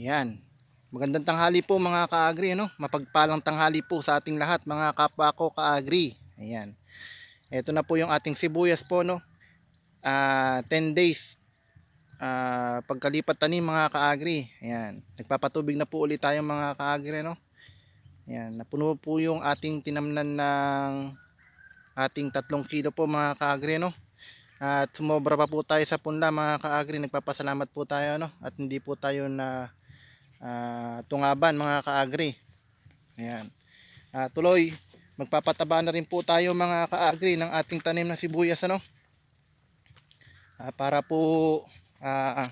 Yan. Magandang tanghali po mga ka-agri, no? Mapagpalang tanghali po sa ating lahat mga kapwa ko ka-agri. Ayan. Ito na po yung ating sibuyas po, no? Ah, 10 days ah, pagkalipat tanim mga ka-agri. Ayan. Nagpapatubig na po ulit tayo mga ka-agri, no? Ayan. Napuno po yung ating tinamnan ng ating tatlong kilo po mga ka-agri, no? At sumobra pa po tayo sa punla mga ka-agri. Nagpapasalamat po tayo, no? At hindi po tayo na ah, tungaban mga kaagri. Ayan. Ah, tuloy, magpapataba na rin po tayo mga kaagri ng ating tanim na sibuyas ano. Ah, para po ah,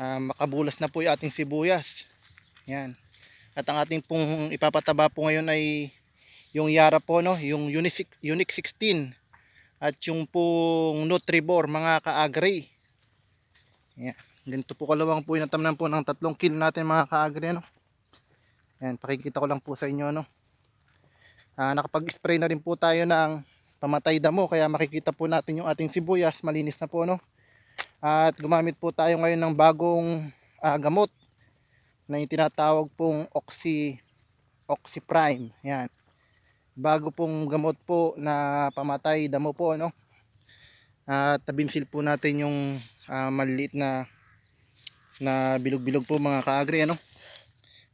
ah, makabulas na po yung ating sibuyas. Ayan. At ang ating pong ipapataba po ngayon ay yung Yara po no, yung Unique, Unique 16 at yung pong Nutribor mga kaagri. Yan. Ganito po kalawang po yung natamnan po ng tatlong kilo natin mga kaagri. Ano? Yan, pakikita ko lang po sa inyo. No? Ah, nakapag-spray na rin po tayo ng pamatay damo. Kaya makikita po natin yung ating sibuyas. Malinis na po. No? At gumamit po tayo ngayon ng bagong ah, gamot na yung tinatawag pong Oxy, Oxy Prime. Yan. Bago pong gamot po na pamatay damo po. No? At tabinsil po natin yung ah, maliliit na na bilog-bilog po mga kaagri ano.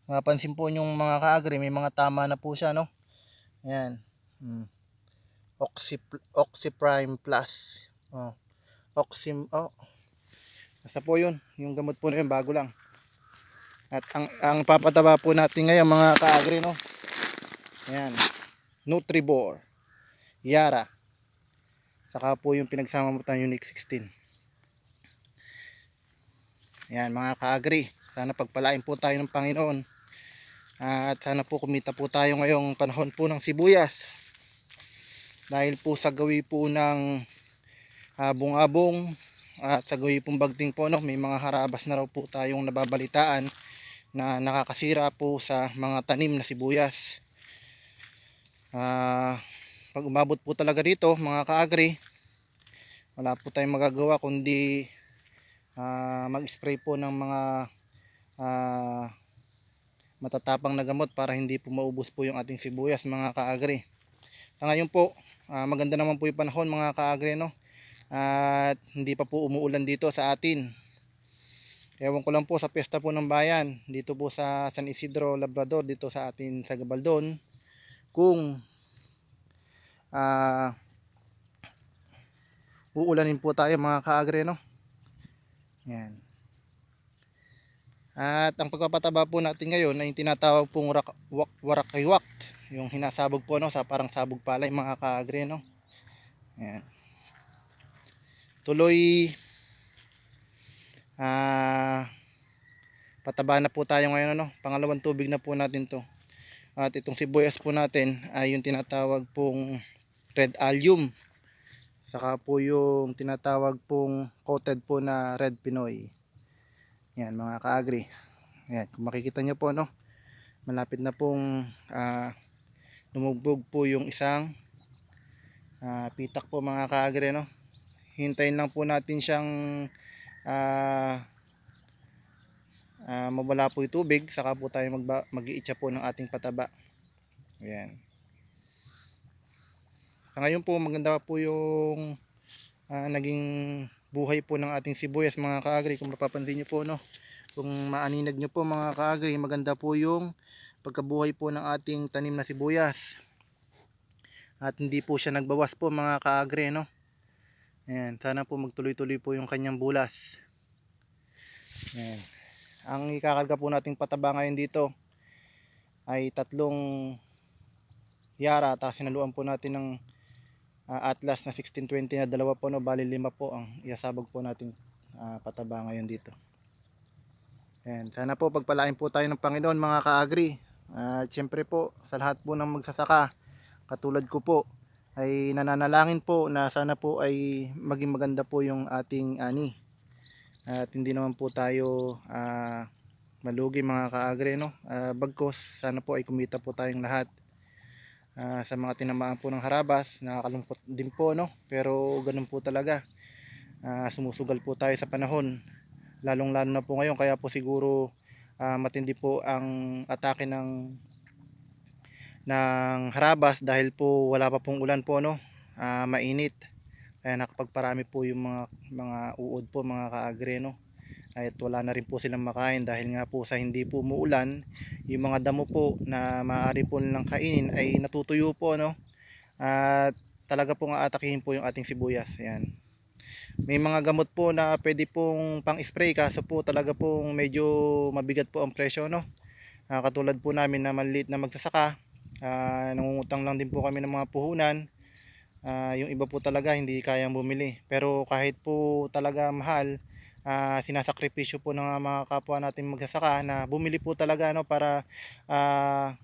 Mapansin po yung mga kaagri may mga tama na po siya no. Ayan. Hmm. Oxy Oxy Prime Plus. Oh. Oxy oh. Basta po 'yun, yung gamot po na yun bago lang. At ang ang papataba po natin ngayon mga kaagri no. Ayan. Nutribor. Yara. Saka po yung pinagsama mo tayong Unique 16. Yan mga ka-agri. Sana pagpalain po tayo ng Panginoon. At sana po kumita po tayo ngayong panahon po ng sibuyas. Dahil po sa gawi po ng abong-abong at sa gawi pong bagting po no, may mga harabas na raw po tayong nababalitaan na nakakasira po sa mga tanim na sibuyas. Ah, pag umabot po talaga dito mga ka-agri, wala po tayong magagawa kundi ah, mag-spray po ng mga ah, matatapang na gamot para hindi po maubos po yung ating sibuyas mga kaagri. Sa ngayon po, ah, maganda naman po yung panahon mga kaagri no. At hindi pa po umuulan dito sa atin. Ewan ko lang po sa pesta po ng bayan dito po sa San Isidro Labrador dito sa atin sa Gabaldon kung ah uulanin po tayo mga kaagri no. Yan. At ang pagpapataba po natin ngayon ay tinatawag pong warak, wak. Yung hinasabog po no, sa parang sabog palay mga kaagri no. Yan. Tuloy ah pataba na po tayo ngayon ano. Pangalawang tubig na po natin to. At itong sibuyas po natin ay yung tinatawag pong red allium. Saka po yung tinatawag pong coated po na red pinoy. Yan mga kaagri. Yan, kung makikita nyo po no. Malapit na pong ah, lumugbog po yung isang ah, pitak po mga kaagri no. Hintayin lang po natin siyang ah, ah, mawala po yung tubig saka po tayo mag-iitsa po ng ating pataba. Ayan. Sa ngayon po maganda po yung ah, naging buhay po ng ating sibuyas mga kaagri. Kung mapapansin nyo po no? Kung maaninag nyo po mga kaagri maganda po yung pagkabuhay po ng ating tanim na sibuyas. At hindi po siya nagbawas po mga kaagri no? Ayan, sana po magtuloy-tuloy po yung kanyang bulas. Ayan. ang ikakarga po nating pataba ngayon dito ay tatlong yara tapos sinaluan po natin ng ah, Atlas na 1620 na dalawa po no? Bali lima po ang iasabog po natin ah, pataba ngayon dito. Ayan, sana po pagpalain po tayo ng Panginoon mga kaagri. At syempre po sa lahat po ng magsasaka katulad ko po ay nananalangin po na sana po ay maging maganda po yung ating ani. At hindi naman po tayo ah, malugi mga kaagri no? Ah, bagkos sana po ay kumita po tayong lahat Ah, sa mga tinamaan po ng harabas nakakalungkot din po no pero ganun po talaga ah, sumusugal po tayo sa panahon. Lalong lalo na po ngayon kaya po siguro ah, matindi po ang atake ng ng harabas dahil po wala pa pong ulan po no. Ah, mainit. Kaya nakapagparami po yung mga mga uod po mga kaagre no. At wala na rin po silang makain dahil nga po sa hindi po umuulan, yung mga damo po na maaari po nilang kainin ay natutuyo po no. At talaga pong aatakihin po yung ating sibuyas. Ayan. May mga gamot po na pwede pong pang-spray kaso po talaga pong medyo mabigat po ang presyo no. Ah, katulad po namin na maliit na magsasaka, ah, nangungutang lang din po kami ng mga puhunan. Ah, yung iba po talaga hindi kayang bumili. Pero kahit po talaga mahal, ah, sinasakripisyo po ng mga kapwa natin magsasaka na bumili po talaga no para ah,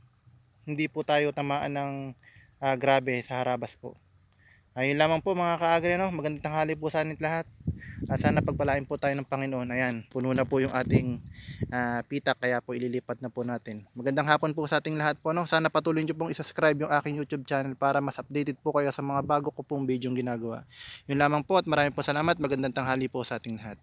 hindi po tayo tamaan ng ah, grabe sa harabas po. Ayun lamang po mga kaagre no. Magandang tanghali po sa atin lahat. At sana pagpalain po tayo ng Panginoon. Ayan, puno na po yung ating ah, pitak kaya po ililipat na po natin. Magandang hapon po sa ating lahat po no. Sana patuloy niyo pong i-subscribe yung aking YouTube channel para mas updated po kayo sa mga bago ko pong video ginagawa. Yun lamang po at maraming po salamat. Magandang tanghali po sa ating lahat.